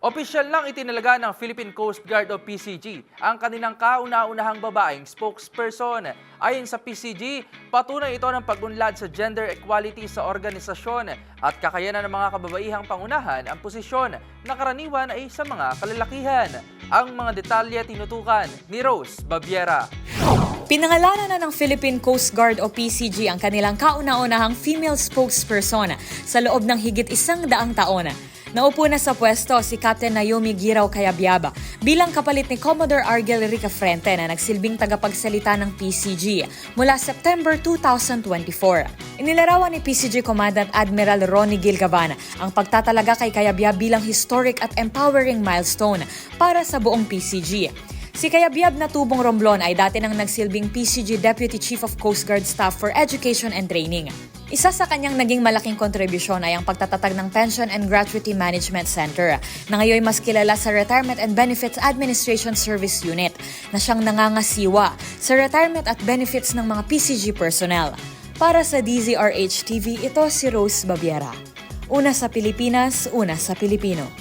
Opisyal lang itinalaga ng Philippine Coast Guard o PCG ang kanilang kauna-unahang babaeng spokesperson. Ayon sa PCG, patunay ito ng pagunlad sa gender equality sa organisasyon at kakayanan ng mga kababaihang pangunahan ang posisyon na karaniwan ay sa mga kalalakihan. Ang mga detalye tinutukan ni Rose Babiera. Pinangalanan na ng Philippine Coast Guard o PCG ang kanilang kauna-unahang female spokesperson sa loob ng higit isang daang taon. Naupo na sa pwesto si Captain Naomi Giraw Kayabyaba bilang kapalit ni Commodore Argel Rica Frente na nagsilbing tagapagsalita ng PCG mula September 2024. Inilarawan ni PCG Commandant Admiral Ronnie Gilgavan ang pagtatalaga kay Kayabyab bilang historic at empowering milestone para sa buong PCG. Si Kayabyab na tubong Romblon ay dati nang nagsilbing PCG Deputy Chief of Coast Guard Staff for Education and Training. Isa sa kanyang naging malaking kontribusyon ay ang pagtatatag ng Pension and Gratuity Management Center na ngayon mas kilala sa Retirement and Benefits Administration Service Unit na siyang nangangasiwa sa retirement at benefits ng mga PCG personnel. Para sa DZRH TV, ito si Rose Babiera. Una sa Pilipinas, una sa Pilipino.